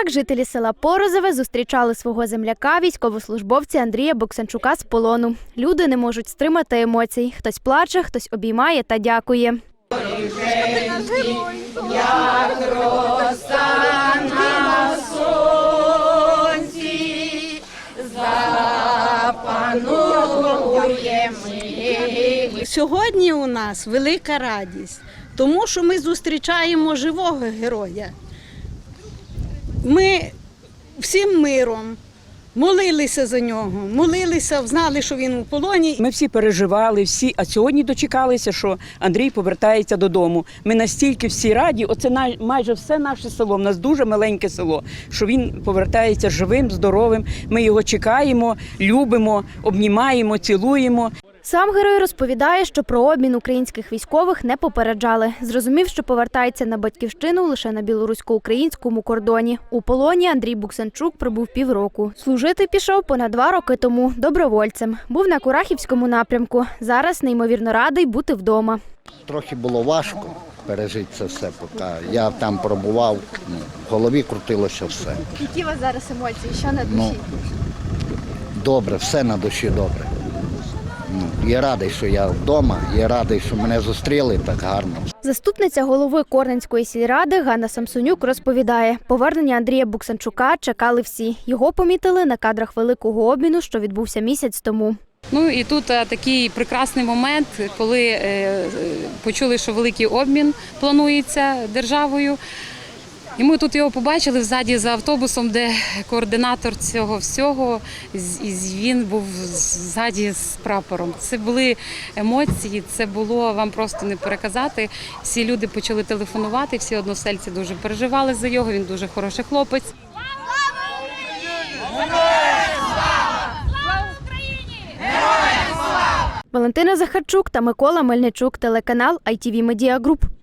Так, жителі села Порозове зустрічали свого земляка, військовослужбовця Андрія Боксанчука з полону. Люди не можуть стримати емоцій. Хтось плаче, хтось обіймає та дякує. Сьогодні у нас велика радість, тому що ми зустрічаємо живого героя. Ми всім миром молилися за нього, молилися, знали, що він у полоні. Ми всі переживали, всі, а сьогодні дочекалися, що Андрій повертається додому. Ми настільки всі раді, оце майже все наше село. У нас дуже маленьке село, що він повертається живим, здоровим. Ми його чекаємо, любимо, обнімаємо, цілуємо. Сам герой розповідає, що про обмін українських військових не попереджали. Зрозумів, що повертається на батьківщину лише на білорусько-українському кордоні. У полоні Андрій Буксанчук пробув півроку. Служити пішов понад два роки тому добровольцем. Був на Курахівському напрямку. Зараз неймовірно радий бути вдома. Трохи було важко пережити це все, поки я там пробував, ну, в голові крутилося все. Які у вас зараз емоції? Що на Ну, добре, все на душі добре. Ну, я радий, що я вдома, я радий, що мене зустріли так гарно. Заступниця голови Корненської сільради Ганна Самсонюк розповідає, повернення Андрія Буксанчука чекали всі. Його помітили на кадрах великого обміну, що відбувся місяць тому. Ну і тут е, такий прекрасний момент, коли е, е, почули, що великий обмін планується державою. І ми тут його побачили взаді за автобусом, де координатор цього всього, він був ззаді з прапором. Це були емоції, це було вам просто не переказати. Всі люди почали телефонувати, всі односельці дуже переживали за його. Він дуже хороший хлопець. Валентина Захарчук та Микола Мельничук, телеканал ITV Media Group.